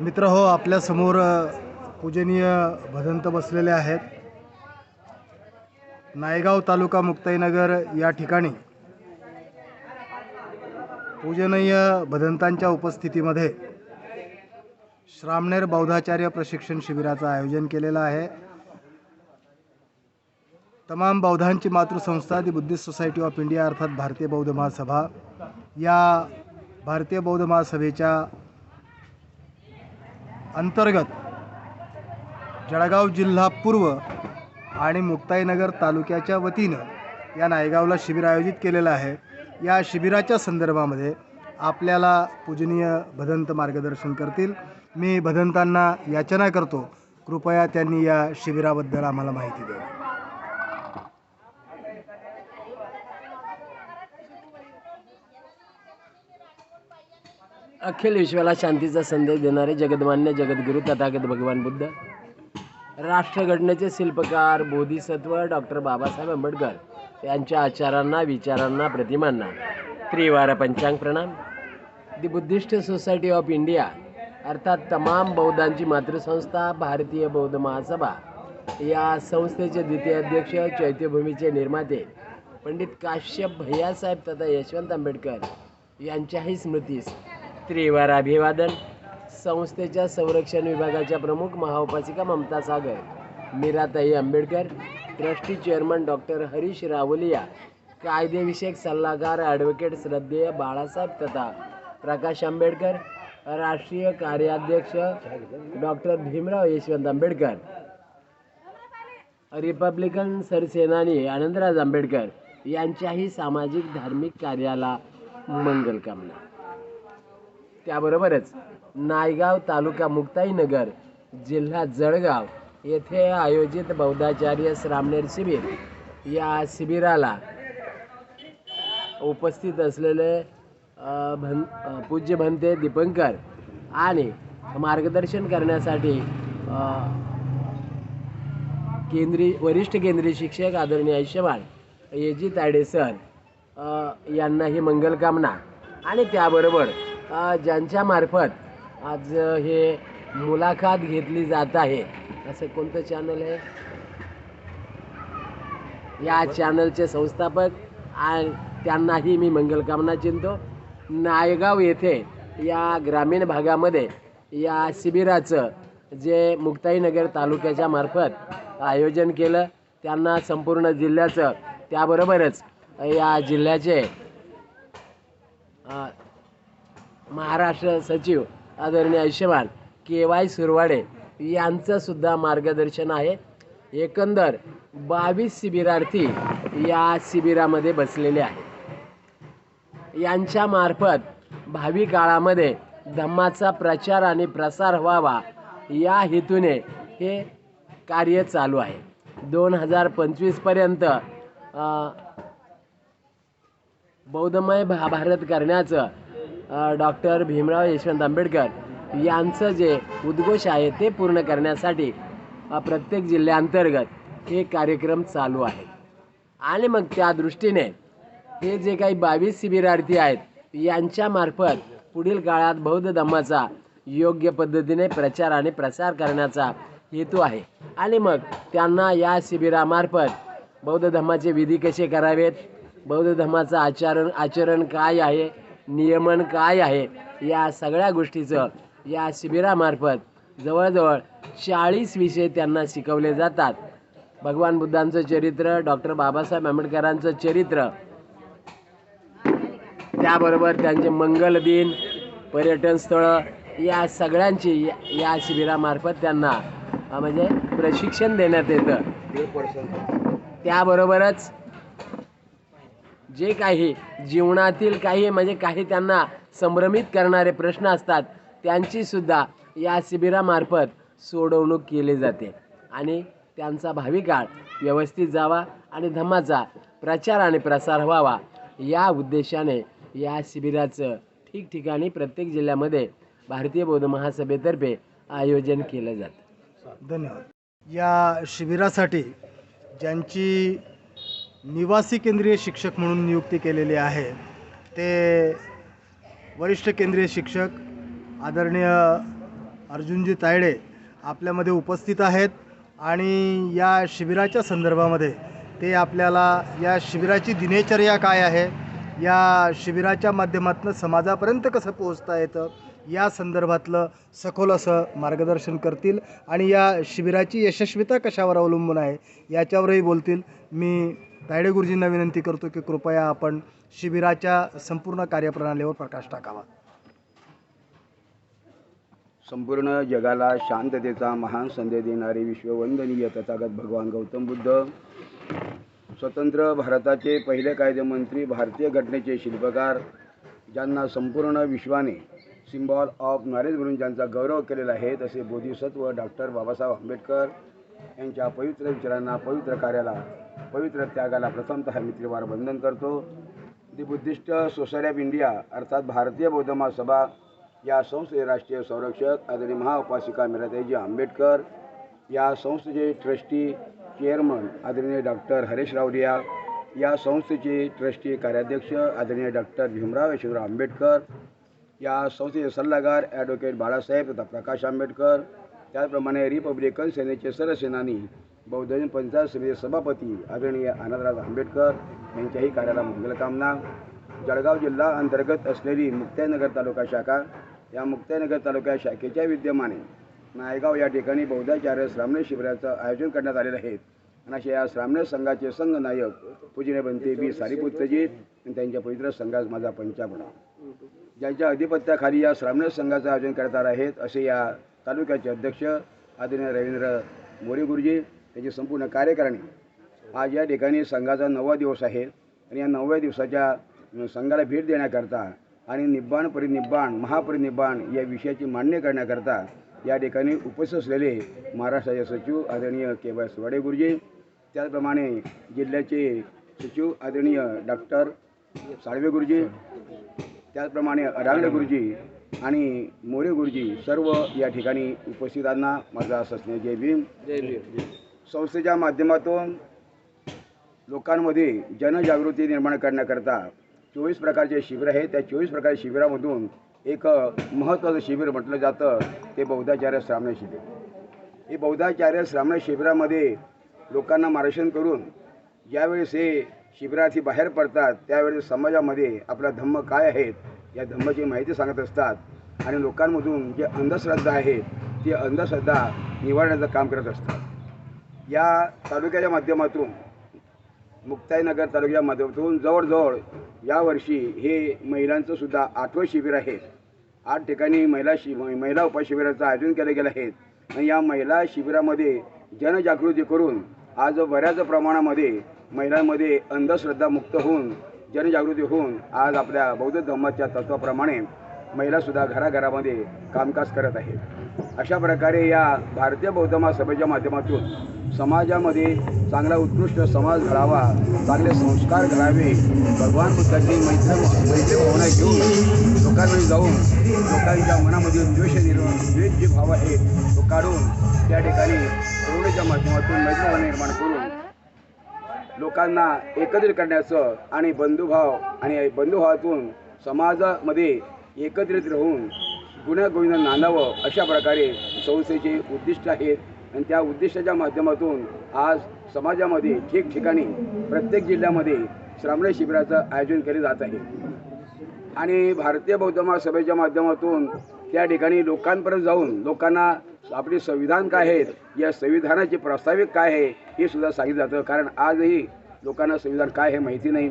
मित्र हो आपल्यासमोर पूजनीय भदंत बसलेले आहेत. नायगाव तालुका मुक्ताईनगर या ठिकाणी पूजनीय भदंतांच्या उपस्थितीमध्ये श्रामणेर बौद्धाचार्य प्रशिक्षण शिबिराचं आयोजन केलेलं आहे. तमाम बौद्धांची मातृसंस्था the Buddhist Society of India अर्थात भारतीय बौद्ध महासभा या भारतीय बौद्ध महासभेच्या अंतर्गत जळगाव जिल्हा पूर्व आणि मुक्ताईनगर तालुक्याच्या वतीनं या नायगावला शिबिर आयोजित केलेलं आहे. या शिबिराच्या संदर्भामध्ये आपल्याला पूजनीय भदंत मार्गदर्शन करतील. मी भदंतांना याचना करतो. कृपया त्यांनी या शिबिराबद्दल आम्हाला माहिती द्यावी अखिल विश्वाला शांतीचा संदेश देणारे जगदमान्य जगद्गुरू तथागत भगवान बुद्ध राष्ट्रघटनेचे शिल्पकार बोधिसत्व डॉक्टर बाबासाहेब आंबेडकर यांच्या आचारांना विचारांना प्रतिमांना त्रिवार पंचांग प्रणाम. दि बुद्धिस्ट सोसायटी ऑफ इंडिया अर्थात तमाम बौद्धांची मातृसंस्था भारतीय बौद्ध महासभा या संस्थेचे द्वितीय अध्यक्ष चैत्यभूमीचे निर्माते पंडित काश्यप भैयासाहेब तथा यशवंत आंबेडकर यांच्याही स्मृतीस त्रिवार अभिवादन. संस्थेच्या संरक्षण विभागाच्या प्रमुख महाउपासिका Mamta Sagar Meeratai Ambedkar trustee chairman doctor Harish Rawalia कायदेविषयक सल्लागार ॲडव्होकेट श्रद्धेय बाळासाहेब तथा प्रकाश आंबेडकर राष्ट्रीय कार्याध्यक्ष डॉक्टर भीमराव यशवंत आंबेडकर रिपब्लिकन सरसेनानी आनंदराज आंबेडकर यांच्याही सामाजिक धार्मिक कार्याला मंगल कामना. त्याबरोबरच नायगाव तालुका मुक्ताईनगर जिल्हा जळगाव येथे आयोजित बौद्धाचार्य श्रामणेर शिबिर या शिबिराला उपस्थित असलेले भन पूज्य भंते दीपंकर आणि मार्गदर्शन करण्यासाठी केंद्रीय वरिष्ठ केंद्रीय शिक्षक आदरणीय आयुष्यमान येजी ताडे सर अ, यांनाही मंगलकामना आणि त्याबरोबर ज्यांच्यामार्फत आज हे मुलाखत घेतली जात आहे. असं कोणतं चॅनल आहे? या चॅनलचे संस्थापक आणि त्यांनाही मी मंगलकामना चिंतो नायगाव येथे या ग्रामीण भागामध्ये या शिबिराचं जे मुक्ताईनगर तालुक्याच्या मार्फत आयोजन केलं त्यांना संपूर्ण जिल्ह्याचं त्याबरोबरच या जिल्ह्याचे महाराष्ट्र सचिव आदरणीय आयुष्यमान के वाय सुरवाडे यांचंसुद्धा मार्गदर्शन आहे. एकंदर बावीस शिबिरार्थी या शिबिरामध्ये बसलेले आहेत. यांच्यामार्फत भावी काळामध्ये धम्माचा प्रचार आणि प्रसार व्हावा या हेतूने हे कार्य चालू आहे. दोन हजार पंचवीसपर्यंत बौद्धमय भा भारत करण्याचं डॉक्टर भीमराव यशवंत आंबेडकर यांचं जे उद्घोष आहे ते पूर्ण करण्यासाठी प्रत्येक जिल्ह्याअंतर्गत हे कार्यक्रम चालू आहे. आणि मग त्या दृष्टीने हे जे काही बावीस शिबिरार्थी आहेत यांच्यामार्फत पुढील काळात बौद्ध धम्माचा योग्य पद्धतीने प्रचार आणि प्रसार करण्याचा हेतू आहे. आणि मग त्यांना या शिबिरामार्फत बौद्ध धम्माचे विधी कसे करावेत? बौद्ध धर्माचं आचरण आचरण काय आहे? नियमन काय आहे या सगळ्या गोष्टीचं या शिबिरामार्फत जवळजवळ चाळीस विषय त्यांना शिकवले जातात. भगवान बुद्धांचं चरित्र डॉक्टर बाबासाहेब आंबेडकरांचं चरित्र त्याबरोबर त्यांचे मंगल दिन पर्यटन स्थळं या सगळ्यांची या- शिबिरामार्फत त्यांना म्हणजे प्रशिक्षण देण्यात येतं. त्याबरोबरच जे काही जीवनातील काही म्हणजे काही त्यांना संभ्रमित करणारे प्रश्न असतात त्यांचीसुद्धा या शिबिरामार्फत सोडवणूक केली जाते. आणि त्यांचा भावी काळ व्यवस्थित जावा आणि धम्माचा प्रचार आणि प्रसार व्हावा या उद्देशाने या शिबिराचं ठिकठिकाणी प्रत्येक जिल्ह्यामध्ये भारतीय बौद्ध महासभेतर्फे आयोजन केलं जातं. धन्यवाद. या शिबिरासाठी ज्यांची निवासी केंद्रीय शिक्षक म्हणून नियुक्ती केलेली आहे. ते वरिष्ठ केंद्रीय शिक्षक आदरणीय अर्जुनजी तायडे आपल्यामध्ये उपस्थित आहेत आणि या शिबिराच्या संदर्भामध्ये ते आपल्याला या शिबिराची दिनचर्या काय आहे या शिबिराच्या माध्यमातून समाजापर्यंत कसं पोहोचता येतं या संदर्भातलं सखोल असं मार्गदर्शन करतील आणि या शिबिराची यशस्वीता कशावर अवलंबून आहे याच्यावरही बोलतील. मी तायडे गुरुजींना विनंती करतो की कृपया आपण शिबिराच्या संपूर्ण कार्यप्रणालीवर प्रकाश टाकावा. संपूर्ण जगाला शांततेचा महान संदेश देणारे विश्ववंदनीय तथागत भगवान गौतम बुद्ध स्वतंत्र भारताचे पहिले कायदेमंत्री भारतीय घटनेचे शिल्पकार ज्यांना संपूर्ण विश्वाने सिम्बॉल ऑफ नॉलेज म्हणून ज्यांचा गौरव केलेला आहे तसे बोधिसत्व डॉक्टर बाबासाहेब आंबेडकर यांच्या पवित्र विचारांना पवित्र कार्याला पवित्र त्यागाला प्रथमतः मित्रवार बंधन वंदन करतो. The Buddhist Society of India अर्थात भारतीय बौद्ध महासभा या संस्थेचे राष्ट्रीय संरक्षक आदरणीय महाउपासिका मीराताईजी आंबेडकर या संस्थेचे ट्रस्टी चेअरमन आदरणीय डॉक्टर हरेश रावडिया या संस्थेचे ट्रस्टी कार्याध्यक्ष आदरणीय डॉक्टर भीमराव यशवंतराव आंबेडकर या संस्थेचे सल्लागार ॲडव्होकेट बाळासाहेब तथा प्रकाश आंबेडकर त्याचप्रमाणे रिपब्लिकन सेनेचे सरसेनानी बहुजन पंचायत समिती सभापती आदरणीय आनंदराज आंबेडकर यांच्याही कार्याला मंगलकामना जळगाव जिल्हा अंतर्गत असलेली मुक्ताईनगर तालुका शाखा या मुक्ताईनगर तालुका शाखेच्या विद्यमाने नायगाव या ठिकाणी बौद्धाचार्य श्रामणे शिबिराचं आयोजन करण्यात आलेलं आहे. आणि अशा या श्रामणे संघाचे संघनायक पूजनीय बनते बी सारीपुत्रजी आणि त्यांच्या पवित्र संघास माझा पंचापणा ज्यांच्या अधिपत्याखाली या श्रामणे संघाचं आयोजन करणार आहेत असे या तालुक्याचे अध्यक्ष आदरणीय रवींद्र मोरे गुरुजी त्याची संपूर्ण कार्यकारिणी. आज या ठिकाणी संघाचा नववा दिवस आहे आणि या नवव्या दिवसाच्या संघाला भेट देण्याकरता आणि निब्बाण परिनिब्बाण महापरिनिब्बाण या विषयाची मान्य करण्याकरता या ठिकाणी उपस्थित असलेले महाराष्ट्राचे सचिव आदरणीय के वाय सुवाडे गुरुजी त्याचप्रमाणे जिल्ह्याचे सचिव आदरणीय डॉक्टर साळवे गुरुजी त्याचप्रमाणे अडांगडे गुरुजी आणि मोरे गुरुजी सर्व या ठिकाणी उपस्थितांना माझा सस्ने जय भीम. जय भीम. संस्थेच्या माध्यमातून लोकांमध्ये जनजागृती निर्माण करण्याकरता चोवीस प्रकारचे शिबिर आहेत. त्या चोवीस प्रकारच्या शिबिरामधून एक महत्त्वाचं शिबिर म्हटलं जातं ते बौद्धाचार्य श्रामणे शिबिर. हे बौद्धाचार्य श्रामणे शिबिरामध्ये लोकांना मार्गदर्शन करून ज्यावेळेस हे शिबिरार्थी बाहेर पडतात त्यावेळेस समाजामध्ये आपला धम्म काय आहेत या धम्माची माहिती सांगत असतात आणि लोकांमधून जे अंधश्रद्धा आहेत ती अंधश्रद्धा निवारण्याचं काम करत असतात. या तालुक्याच्या माध्यमातून मुक्ताईनगर तालुक्याच्या माध्यमातून जवळजवळ यावर्षी हे महिलांचं सुद्धा आठवं शिबिर आहे. आठ ठिकाणी महिला शि महिला उपशिबिराचं आयोजन केलं गेलं आहे. आणि या महिला शिबिरामध्ये जनजागृती करून आज बऱ्याच प्रमाणामध्ये महिलांमध्ये अंधश्रद्धा मुक्त होऊन जनजागृती होऊन आज आपल्या बौद्ध धर्माच्या तत्वाप्रमाणे महिलासुद्धा घराघरामध्ये कामकाज करत आहेत. अशा प्रकारे या भारतीय बौद्ध महासभेच्या माध्यमातून समाजामध्ये चांगला उत्कृष्ट समाज घडावा चांगले संस्कार घडावे भगवान बुद्धाची मैत्र मैत्री भावना घेऊन लोकांमध्ये जाऊन लोकांच्या मनामध्ये द्वेष निर्माण द्वेष जे भाव आहे तो काढून त्या ठिकाणी करुणेच्या माध्यमातून मैत्रभाव निर्माण करून लोकांना एकत्रित करण्याचं आणि बंधुभाव आणि बंधुभावातून समाजामध्ये एकत्रित राहून गुण्यागोविंद नांदावं अशा प्रकारे संस्थेचे उद्दिष्ट आहेत. आणि त्या उद्दिष्टाच्या माध्यमातून आज समाजामध्ये ठिकठिकाणी प्रत्येक जिल्ह्यामध्ये श्रामणे शिबिराचं आयोजन केले जात आहे. आणि भारतीय बौद्ध महासभेच्या माध्यमातून त्या ठिकाणी लोकांपर्यंत जाऊन लोकांना आपले संविधान काय आहेत या संविधानाचे प्रास्ताविक काय आहे हे सुद्धा सांगितलं जातं. कारण आजही लोकांना संविधान काय हे माहिती नाही.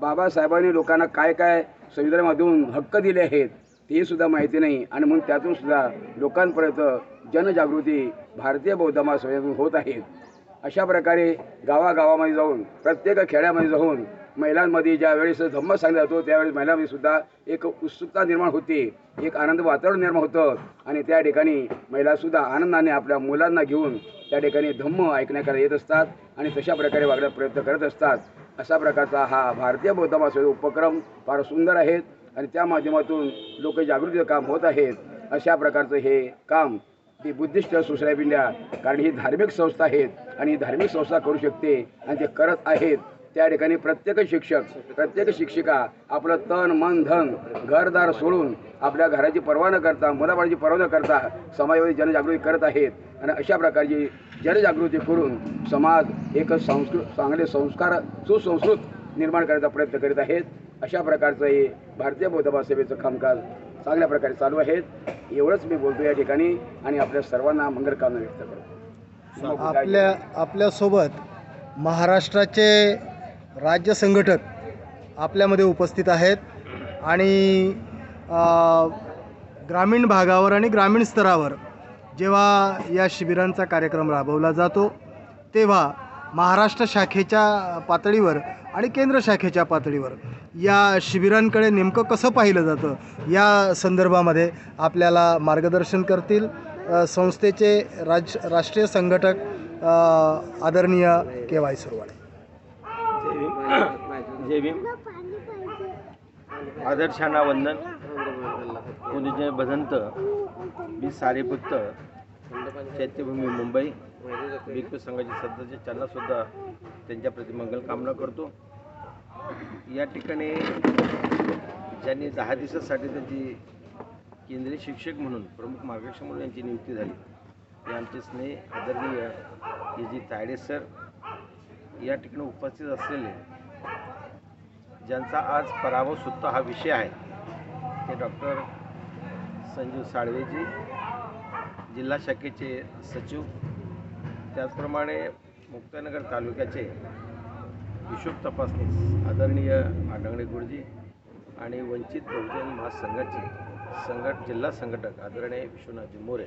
बाबासाहेबांनी लोकांना काय काय संविधानामधून हक्क दिले आहेत ते सुद्धा माहिती नाही. आणि म्हणून त्यातून सुद्धा लोकांपर्यंत जनजागृती भारतीय बौद्ध महासभेतून होत आहेत अशा प्रकारे गावागावामध्ये जाऊन प्रत्येक खेड्यामध्ये जाऊन महिलांमध्ये ज्या वेळेस धम्म सांगितला जातो त्यावेळेस महिलांमध्ये सुद्धा एक उत्सुकता निर्माण होते एक आनंद वातावरण निर्माण होतं आणि त्या ठिकाणी महिलासुद्धा आनंदाने आपल्या मुलांना घेऊन त्या ठिकाणी धम्म ऐकण्याकडे येत असतात आणि तशा प्रकारे वागण्याचा प्रयत्न करत असतात. अशा प्रकारचा हा भारतीय बौद्ध उपक्रम फार सुंदर आहेत आणि त्या माध्यमातून लोक जागृतीचं काम होत आहेत. अशा प्रकारचं हे काम ती बुद्धिस्ट सोसायटी इंडिया कारण ही धार्मिक संस्था आहेत आणि ही धार्मिक संस्था करू शकते आणि ते करत आहेत. त्या ठिकाणी प्रत्येक शिक्षक प्रत्येक शिक्षिका आपलं तन मन धन घरदार सोडून आपल्या घराची पर्वा न करता मुलाबाळाची पर्वा न करता समाजामध्ये जनजागृती करत आहेत. आणि अशा प्रकारची जनजागृती करून समाज एक संस्कृत चांगले संस्कार सुसंस्कृत निर्माण करण्याचा प्रयत्न करीत आहेत. अशा प्रकारचं हे भारतीय बौद्ध सेवेचं कामकाज चांगल्या प्रकारे चालू आहेत एवढंच मी बोलतो या ठिकाणी आणि आपल्या सर्वांना मंगलकामना व्यक्त करतो. आपल्या आपल्यासोबत महाराष्ट्राचे राज्य संघटक आपल्यामध्ये उपस्थित आहेत आणि ग्रामीण भागावर आणि ग्रामीण स्तरावर जेव्हा या शिबिरांचा कार्यक्रम राबवला जातो तेव्हा महाराष्ट्र शाखेच्या पातळीवर आणि केंद्र शाखेच्या पातळीवर या शिबिरांकडे नेमकं कसं पाहिलं जातं या संदर्भामध्ये आपल्याला मार्गदर्शन करतील संस्थेचे राज राष्ट्रीय संघटक आदरणीय के वाय सुरवाडे. जय भीम आदर्शांना वंदन. पुणे भदंत मी सारेपुत्त चैत्यभूमी मुंबई. विक्र संघाचे सदस्य. त्यांना सुद्धा त्यांच्या प्रति मंगल कामना करतो. या ठिकाणी ज्यांनी दहा दिवसासाठी त्यांची केंद्रीय शिक्षक म्हणून प्रमुख मार्गदर्शक म्हणून यांची नियुक्ती झाली. ते आमचे स्नेह आदरणीय के जी तायडे सर या ठिकाणी उपस्थित असलेले ज्यांचा आज पराभव सुद्धा हा विषय आहे ते डॉक्टर संजीव साळवेजी जिल्हा शाखेचे सचिव त्याचप्रमाणे मुक्तानगर तालुक्याचे हिशोब तपासणी आदरणीय आडंगणे गुरुजी आणि वंचित बहुजन महासंघाचे संघट जिल्हा संघटक आदरणीय विश्वनाथ मोरे.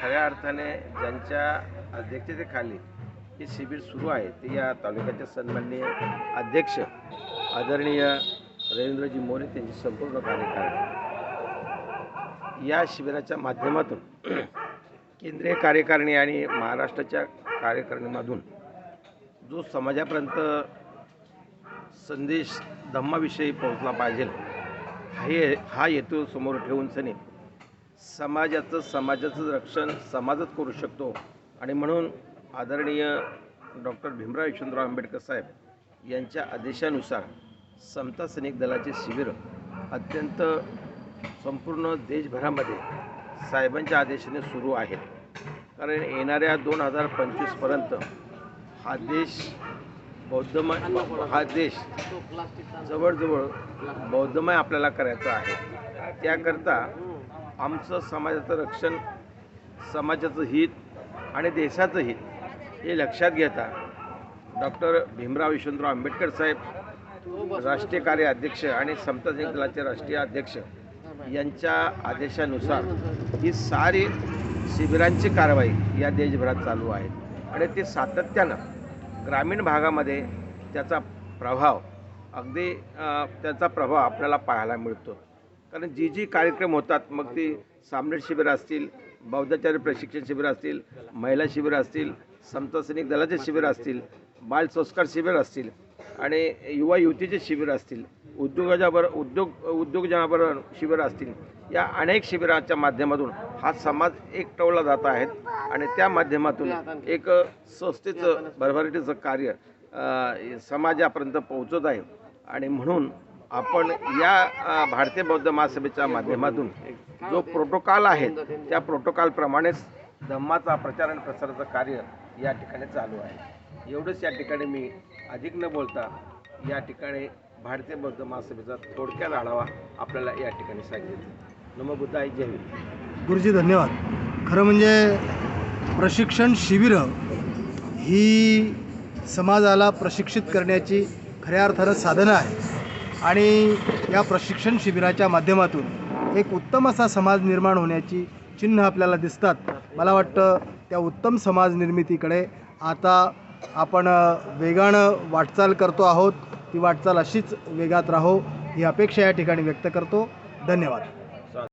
खऱ्या अर्थाने ज्यांच्या अध्यक्षतेखाली हे शिबिर सुरू आहे. ते या तालुक्याचे सन्माननीय अध्यक्ष आदरणीय रवींद्रजी मोरे त्यांची संपूर्ण कार्यकारिणी या शिबिराच्या माध्यमातून केंद्रीय कार्यकारिणी आणि महाराष्ट्राच्या कार्यकारिणीमधून जो समाजापर्यंत संदेश धम्माविषयी पोहोचला पाहिजे हे हा हेतू समोर ठेवून सनी समाजाचं समाजाचं रक्षण समाजच करू शकतो आणि म्हणून आदरणीय डॉक्टर भीमराव यशवंतराव आंबेडकर साहेब यांच्या आदेशानुसार समता सैनिक दलाचे शिबिर अत्यंत संपूर्ण देशभरामध्ये साहेबांच्या आदेशाने सुरू आहेत कारण येणाऱ्या दोन हजार पंचवीसपर्यंत हा देश बौद्धमय हा देश जवळजवळ बौद्धमय आपल्याला करायचा आहे. त्याकरता आमचं समाजाचं रक्षण समाजाचं हित आणि देशाचं हित हे लक्षात घेता डॉक्टर भीमराव यशवंतराव आंबेडकर साहेब राष्ट्रीय कार्य अध्यक्ष आणि समता सैनिक दलाचे राष्ट्रीय अध्यक्ष यांच्या आदेशानुसार ही सारी शिबिरांची कारवाई या देशभरात चालू आहे. आणि ते सातत्यानं ग्रामीण भागामध्ये त्याचा प्रभाव अगदी त्याचा प्रभाव आपल्याला पाहायला मिळतो. कारण जी जी कार्यक्रम होतात मग ती सामनेर शिबिरं असतील बौद्धाचार्य प्रशिक्षण शिबिरं असतील महिला शिबिरं असतील समता सैनिक दलाचे शिबिर असतील बाल संस्कार शिबिर असतील आणि युवा युवतीचे शिबिर असतील उद्योगाच्याबर उद्योग उद्योगजनाबरोबर शिबिरं असतील या अनेक शिबिराच्या माध्यमातून हा समाज एकटवला जात आहेत आणि त्या माध्यमातून एक संस्थेचं भरभराटीचं कार्य समाजापर्यंत पोहोचत आहे. आणि म्हणून आपण या भारतीय बौद्ध महासभेच्या माध्यमातून जो प्रोटोकॉल आहे त्या प्रोटोकॉलप्रमाणेच धम्माचा प्रचार आणि प्रसाराचं कार्य या ठिकाणी चालू आहे. एवढंच या ठिकाणी मी अधिक न बोलता या ठिकाणी भारतीय बौद्ध महासभेचा थोडक्यात आढावा आपल्याला या ठिकाणी सांगितलं. नमो बुद्धाय जय हिंद. गुरुजी धन्यवाद. खरं म्हणजे प्रशिक्षण शिबिरं ही समाजाला प्रशिक्षित करण्याची खऱ्या अर्थानं साधनं आहे आणि या प्रशिक्षण शिबिराच्या माध्यमातून एक उत्तम असा समाज निर्माण होण्याची चिन्ह आपल्याला दिसतात. मला वाटतं त्या उत्तम समाज निर्मितीकडे. आता आपण वेगानं वाटचाल करतो आहोत. ती वाटचाल अशीच वेगात राहो ही अपेक्षा या ठिकाणी व्यक्त करतो. धन्यवाद.